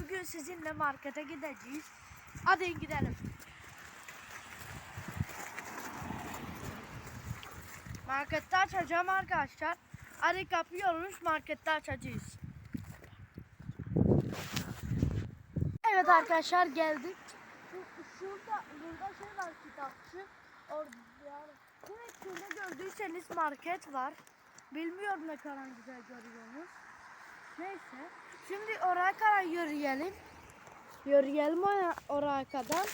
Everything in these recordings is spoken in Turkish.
bugün sizinle markete gideceğiz. Hadi gidelim. Markette açacağım arkadaşlar. Hadi kapıyoruz markette açacağız. Evet arkadaşlar geldik. Şu- Şurada, burada şey var kitapçı. Orada yani. Direkt şurada gördüyseniz market var. Bilmiyorum ne kadar güzel görüyorsunuz. Neyse. Şimdi oraya kadar yürüyelim. Yürüyelim oraya, kadar.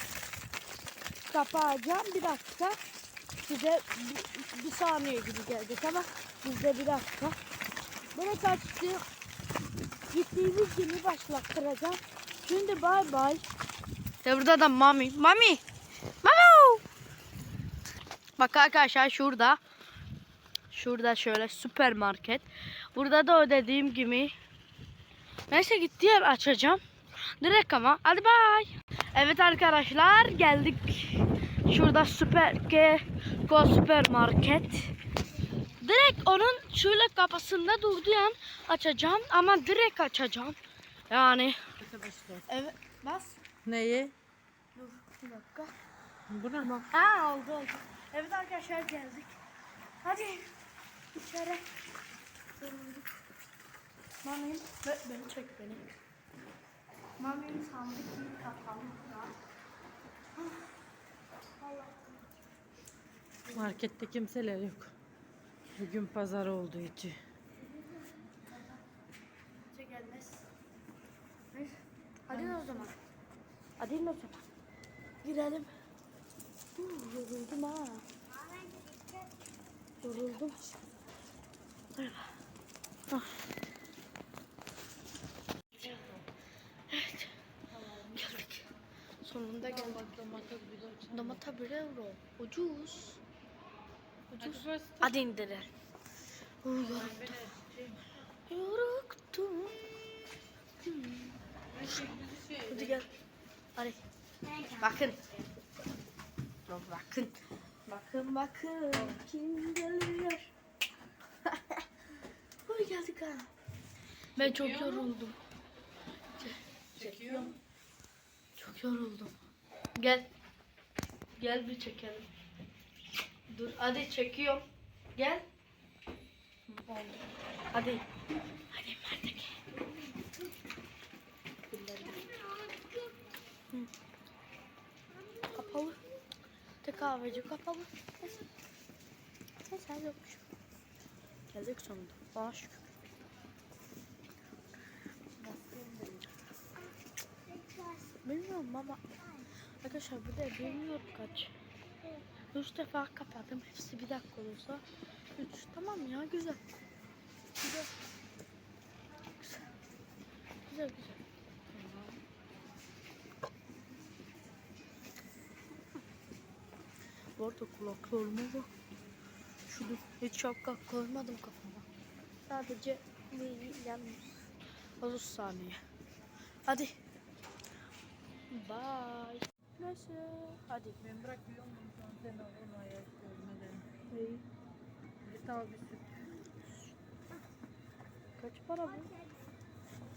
Kapağacağım bir dakika. Size bir, bir saniye gibi gelecek ama bizde bir dakika. Böyle kaçtı. Gittiğimiz gibi başlattıracağım. Şimdi bay bay. Ya burada da mami. Mami. Mami. Bak arkadaşlar şurada. Şurada şöyle süpermarket. Burada da o dediğim gibi. Neyse gitti yer açacağım. Direkt ama. Hadi bay. Evet arkadaşlar geldik. Şurada süper ke Go süpermarket. Direkt onun şöyle kapısında durduğu an açacağım ama direkt açacağım. Yani evet bas. Neyi? Dur bir dakika. Buna mı? Ha oldu oldu. Evet arkadaşlar geldik. Hadi içeri. Döndük. Mamim ve beni çek beni. Mamim sandık bir kapalı. Markette kimseler yok. Bugün pazar olduğu için. Kimse gelmez. Hadi o zaman. Hadi o zaman. Girelim. Uh, yoruldum ha. Yoruldum. Ah. Evet. Geldik. Sonunda geldik. Domata 1 euro. Ucuz. Ucuz. Hadi indirelim. Uh, yoruldum. Yoruldum. Hadi gel. Hadi. Bakın. Bakın. Bakın bakın. Kim geliyor? Oy geldik ha. Ben çok yoruldum. Çekiyorum. Yoruldum. Gel. Gel bir çekelim. Dur hadi çekiyorum. Gel. Hadi. Hadi Mert gel. Hı. Kapalı. Tek kahveci kapalı. Neyse. Neyse yokmuş. Geldik sonunda. Bana şükür. Bilmiyorum ama arkadaşlar bu da bilmiyorum kaç. Üç defa kapattım. Hepsi bir dakika olursa. Üç. Tamam ya güzel. Güzel. Güzel. Güzel güzel. Bu arada kulaklarıma bak. Şunu hiç şapka koymadım kafama. Sadece yalnız 30 saniye. Hadi. Bye. Nasıl? Hadi. Ben bırakıyorum bunu sen al onu ayak görmeden. İyi. Git al bir süt. Kaç para bu?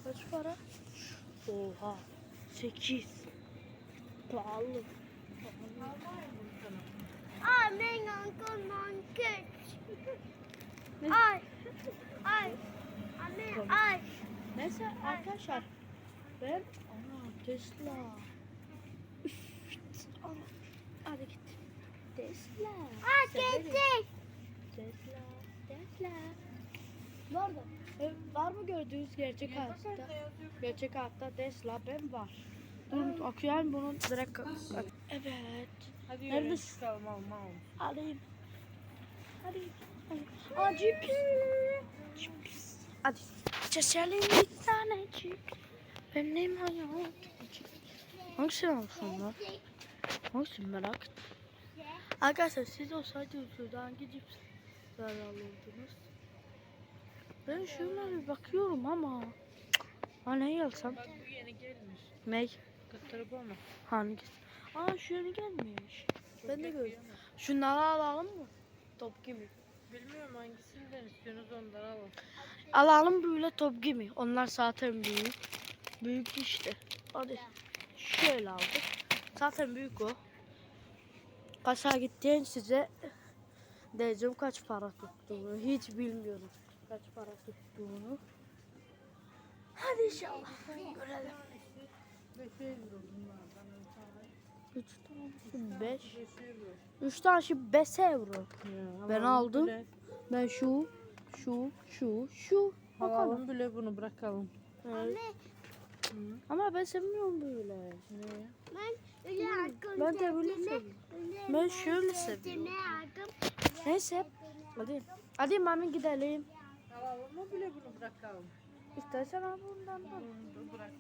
Kaç para? Oha. 8. Pahalı. Ay ben Uncle Monkey. Ay. Ay. Anne ay. Neyse arkadaşlar. Ben ana Tesla. Üf, ana. Hadi git. Severim. getir. Tesla. Tesla. Nerede? E, var mı gördüğünüz gerçek hayatta? Gerçek hayatta Tesla ben var. Durun okuyayım bunu direkt. Evet. Hadi yürü. Çıkalım al mal. Alayım. Hadi. Hadi. Aa cips. Cips. Hadi. Çeşelim bir tane cips. Benim neyim hayal. Hangisini alsam lan? Hangisini merak ettim. Arkadaşlar siz olsaydınız şurada hangi cips alırdınız? Ben şuna bir bakıyorum ama. Ha neyi alsam? Bak bu yeni gelmiş. Ney? Kıtırıp ama. Hangisi? Aa şu yeni gelmiş. Çok Ben de gördüm. Şunları alalım mı? Top gibi. Bilmiyorum hangisinden istiyorsunuz onları alın. Alalım böyle top gibi. Onlar zaten büyük. Büyük işte. Hadi. Şöyle aldık. Zaten büyük o. Kaça gittiğin size diyeceğim kaç para tuttuğunu. Hiç bilmiyorum kaç para tuttuğunu. Hadi inşallah görelim. 5 euro bunlardan. bir tane. Üç tane 5. 5 euro. Üç tane 5 euro. Ya, Ben aldım. bile. Ben şu, şu, şu, şu. Bakalım. Alalım bile bunu bırakalım. Evet. Anne Hı. Ama ben sevmiyorum böyle. Ne? Ben öyle hakkım. Ben de böyle. Ben şöyle seviyorum. Neyse. Hadi. Hadi mami gidelim. Alalım mı bile bunu bırakalım. İstersen al bundan da. Bunu bırak.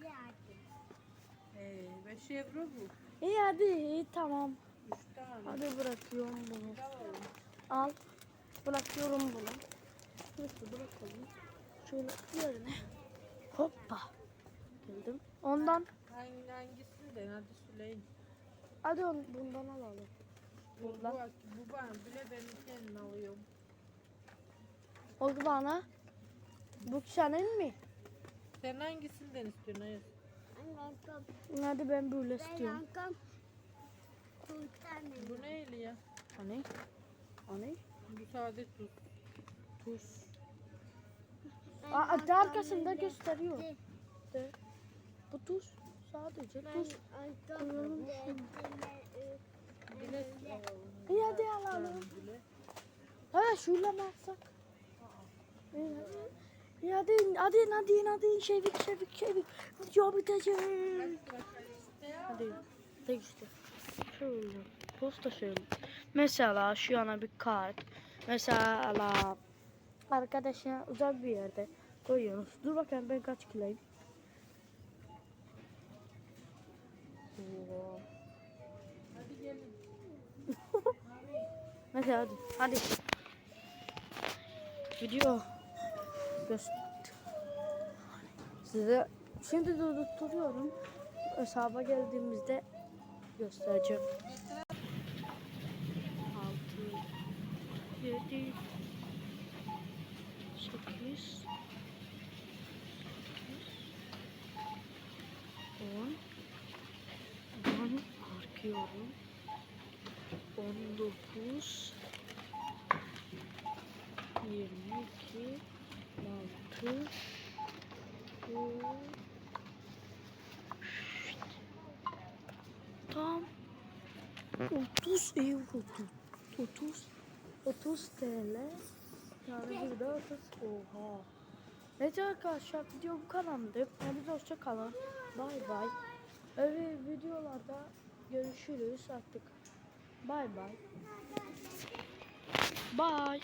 Ee, 5 euro bu. İyi hadi iyi tamam. 3 tane. Hadi bırakıyorum bunu. Alalım. Al. Bırakıyorum bunu. Neyse bırakalım. Şöyle yerine. Hoppa. Geldim. Ondan. Hangi, hangisinden? Hadi söyleyin. Hadi on, bundan alalım. Bu, bu, bu ben bile ben kendin alıyorum. O bana. Bu senin mi? Sen hangisinden istiyorsun? Hayır. Hadi ben böyle Ben istiyorum. hakkım. Kurtarmayın. Bu neyli ya? Hani? Hani? Bu sade tuz. Tuz. Ben Aa, hakkım arkasında öyle- gösteriyor. De. Bu tuz. Sadece tuz. İyi hadi alalım. Ha şöyle mi hadi. İyi hadi hadi hadi hadi çevik çevik çevik. Video bitecek. Hadi. Tek işte. Şöyle. Posta şöyle. Mesela şu yana bir kart. Mesela arkadaşına uzak bir yerde koyuyoruz. Dur bakayım ben kaç kiloyum. Oo. Hadi gelin. Mesela hadi. Hadi. Video göster. Size şimdi durduruyorum. Hesaba geldiğimizde göstereceğim. 6 7 8 arkıyorum 19 22 6 Tam 30 euro tut. 30 30 TL yani burada 30 oha. Neyse arkadaşlar video bu kadardı. Hadi hoşça kalın. Bay bay. Öyle videolarda görüşürüz artık. Bay bay. Bye.